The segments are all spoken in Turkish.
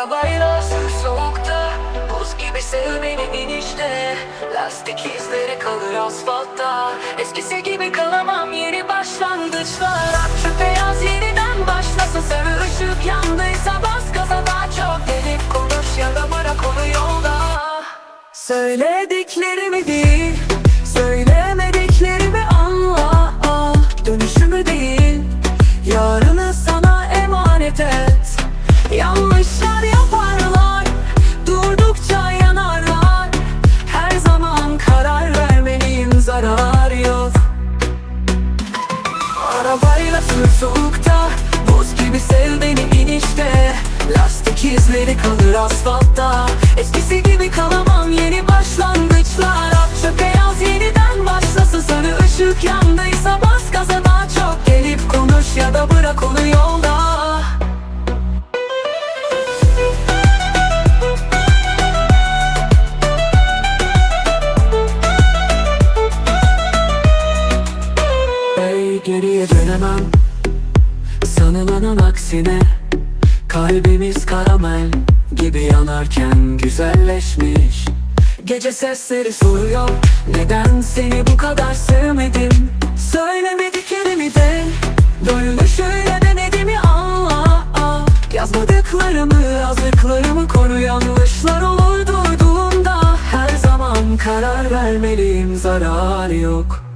Arabayla soğukta Buz gibi sev beni inişte. Lastik izleri kalır asfaltta. Eskisi gibi kalamam yeni başlangıçlar. Şu beyaz yeniden başlasın Sarı ışık yandıysa bas gaza daha çok. Gelip konuş ya da bırak onu yolda. Söylediklerimi değil Söylemediklerimi anla. Al Dönüşümü değil Yarını sana emanet et. Yanlışlar Sür soğukta Buz gibi sev beni inişte. Lastik izleri kalır asfaltta. Eskisi gibi kalamam yeni başlangıçlar. Akça beyaz yeniden başlasın. Sarı ışık yandıysa bas gaza daha çok. Gelip konuş ya da bırak onu yolda geriye dönemem. Sanılanın aksine Kalbimiz karamel gibi yanarken güzelleşmiş. Gece sesleri soruyor Neden seni bu kadar sevmedim? Söylemediklerimi de. Dönüşüyle denediğimi anla ah. Yazmadıklarımı yazdıklarımı koru Yanlışlar olur duyduğumda Her zaman karar vermeliyim zarar yok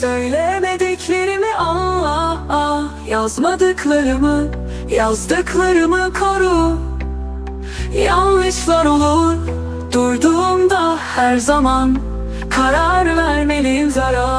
Söylemediklerimi anla. Yazmadıklarımı Yazdıklarımı koru Yanlışlar olur Durduğumda her zaman Karar vermeliyim zarar